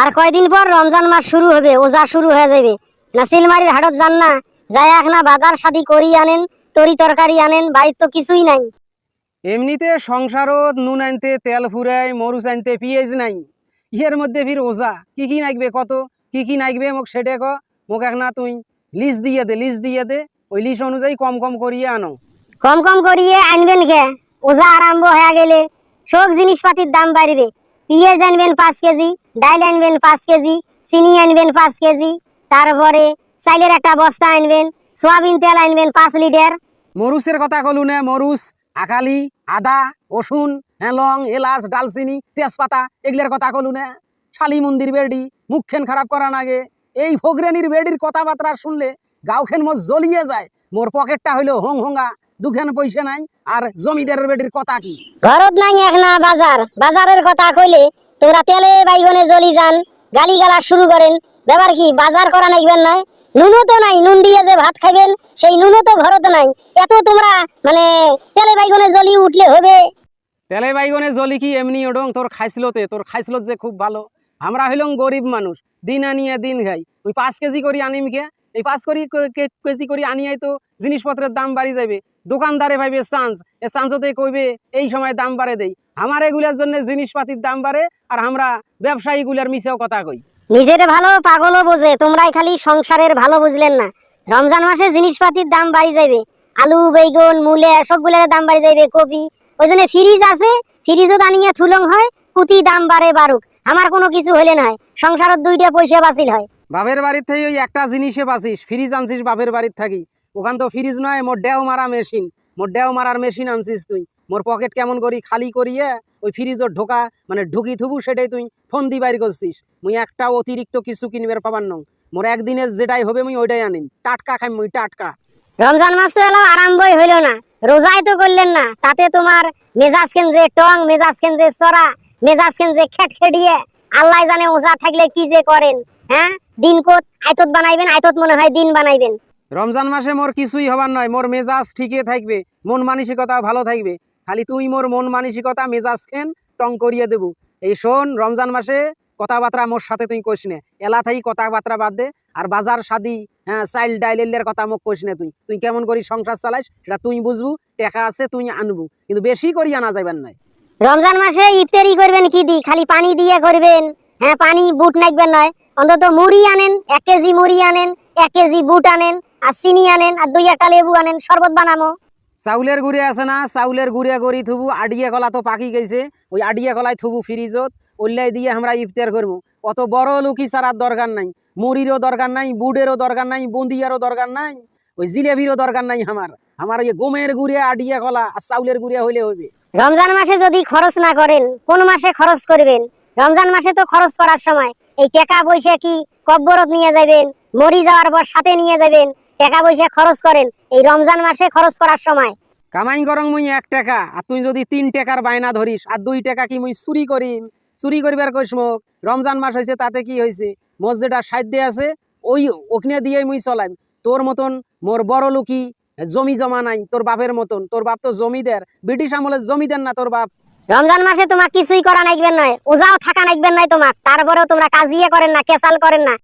আর কয়দিন পর রমজান মাস শুরু হবে ওজা শুরু হয়ে যাবে। না সিলমারির হাটত যান না যাই না বাজার শাদি করি আনেন তরি তরকারি আনেন বাড়ির তো কিছুই নাই। এমনিতে সংসারত নুন আনতে তেল ফুরাই মরুচ আনতে পিঁয়াজ নাই। ইহের মধ্যে ফির ওজা কি কি নাগবে কত কি কি নাগবে মোক সেটা ক মোক এক না তুই লিস্ট দিয়ে দে লিস্ট দিয়ে দে ওই লিস্ট অনুযায়ী কম কম করিয়ে আনো। কম কম করিয়ে আনবেন কে? ওজা আরম্ভ হয়ে গেলে সব জিনিসপাতির দাম বাড়বে। পেঁয়াজ আনবেন পাঁচ কেজি, ডাইল আনবেন পাঁচ কেজি, চিনি আনবেন পাঁচ কেজি, তারপরে চাইলের একটা বস্তা আনবেন, সোয়াবিন তেল আনবেন পাঁচ লিটার। মরুচের কথা কলু নে মরুচ আকালি আদা, রসুন, লং, এলাচ, ডালচিনি, তেজপাতা, এগুলোর কথা কলু নে। শালি মন্দির বেড়ি মুখখান খারাপ করা নাগে এই ফগরেনির বেড়ির কথাবার্তা শুনলে গাঁওখান মোর জ্বলিয়ে যায়। মোর পকেটটা হইল হং হঙ্গা। দুখান পয়সা নাই আর জমিদারের বেড়ির কথা কি? ঘরত নাই একনা বাজার। বাজারের কথা কইলে তোমরা তেলে বাইগনে জ্বলি যান গালি গালা শুরু করেন। ব্যাপার কি বাজার করা নাইবেন নয় নুনও তো নাই নুন দিয়ে যে ভাত খাবেন সেই নুনও তো ঘরত নাই। এত তোমরা মানে তেলে বাইগনে জ্বলি উঠলে হবে। তেলে বাইগনে জলি কি এমনি ওডং? তোর খাইছিলতে তোর খাইছিলত যে খুব ভালো। আমরা হইলাম গরিব মানুষ দিন আনিয়ে দিন খাই। ওই পাঁচ কেজি করে আনিম কে এই পাঁচ করি কেজি করে আনিয়াই তো জিনিসপত্রের দাম বাড়ি যাবে দোকানদারে ভাইবে চান্স এ চান্সতে কইবে এই সময় দাম বাড়ে দেই। আমার এগুলার জন্য জিনিসপাতির দাম বাড়ে আর আমরা ব্যবসায়ীগুলার মিছেও কথা কই। নিজের ভালো পাগলও বোঝে তোমরাই খালি সংসারের ভালো বুঝলেন না। রমজান মাসে জিনিসপাতির দাম বাড়ি যাবে আলু বেগুন মূলে সবগুলোর দাম বাড়ি যাবে কপি। ওই জন্য ফ্রিজ আছে ফ্রিজও দানিয়ে থুলং হয় কুতি দাম বাড়ে বাড়ুক। আমার কোনো কিছু হলে না সংসারের দুইটা পয়সা বাঁচিল হয়। বাপের বাড়ির থেকে ওই একটা জিনিসে বাঁচিস ফ্রিজ আনছিস বাপের বাড়ির থাকি। ওখান তো ফ্রিজ নয়, মোর ডেও মারা মেশিন মোর ডেও মারার মেশিন আনছিস তুই। মোর পকেট কেমন করি খালি করিয়ে ওই ফ্রিজের ঢোকা মানে ঢুকি থুবু সেটাই তুই ফোন দি বাইর করছিস। মুই একটা অতিরিক্ত কিছু কিনবার পাবার নং। মোর একদিনের যেটাই হবে মুই ওইটাই আনিম। টাটকা খাই মুই, টাটকা। রমজান মাস তো এলো আরম্ভই হইল না। রোজাই তো করলেন না। তাতে তোমার মেজাজ কেন যে টং, মেজাজ কেন যে চড়া, মেজাজ কেন যে খেট খেডিয়ে আল্লাহ জানে ওজা থাকলে কি যে করেন হ্যাঁ? দিন কোত আইতত বানাইবেন আইতত মনে হয় দিন বানাইবেন। রমজান মাসে মোর কিছুই হবার নয়, মোর মেজাজ ঠিকই থাকবে, মন মানসিকতা ভালো থাকবে। খালি তুই মোর মন মানসিকতা, মেজাজ খেন টং করিয়ে দেবু? এই শোন, রমজান মাসে কথাবার্তা মোর সাথে তুই কইস নে। এলা থাই কথাবার্তা বাদ দে, আর বাজার শাদি হ্যাঁ চাইল ডাইলের কথা মোক কইস নে তুই। তুই কেমন করি সংসার চালাইস সেটা তুই বুঝবু, টাকা আছে তুই আনবু, কিন্তু বেশি করি আনা যাইবার নাই রমজান মাসে ইফতারি করবেন কি দি? খালি পানি দিয়ে করবেন হ্যাঁ পানি বুট নাকবেন নয়, অন্তত মুড়ি আনেন, এক কেজি মুড়ি আনেন, এক কেজি বুট আনেন আর চিনি আনেন আর দুই একটা লেবু আনেন শরবত বানামো। চাউলের গুড়ে আছে না চাউলের গুড়ে করি থুবু আডিয়া কলা তো পাকি গেছে। ওই আডিয়া কলায় থুবু ফ্রিজত ওল্লাই দিয়ে আমরা ইফতার করব। অত বড় লুকি ছাড়ার দরকার নাই মুড়িরও দরকার নাই বুটেরও দরকার নাই বুন্দিয়ারও দরকার নাই ওই জিলেবিরও দরকার নাই আমার। আমার ওই গমের গুড়ে আডিয়া কলা আর চাউলের গুড়ে হইলে হইবে। রমজান মাসে যদি খরচ না করেন কোন মাসে খরচ করবেন? রমজান মাসে তো খরচ করার সময় এই টাকা পয়সা কি কব্বরত নিয়ে যাবেন মরি যাওয়ার পর সাথে নিয়ে যাবেন টাকা পয়সা খরচ করেন এই রমজান মাসে খরচ করার সময়। কামাই করং মুই এক টাকা আর তুই যদি তিন টাকার বায়না ধরিস আর দুই টাকা কি মুই চুরি করিম? চুরি করিবার কইস মোক রমজান মাস হয়েছে তাতে কি হয়েছে যেটা সাধ্য আছে ওই ওখানে দিয়েই মুই চলাইম। তোর মতন মোর বড় লুকি জমি জমা নাই তোর বাপের মতন। তোর বাপ তো জমিদার ব্রিটিশ আমলের জমিদার না তোর বাপ। রমজান মাসে তোমার কিছুই করা নাইবেন নয় ওজাও থাকা নাইবেন নাই তোমার তারপরেও তোমরা কাজিয়ে করেন না কেসাল করেন না।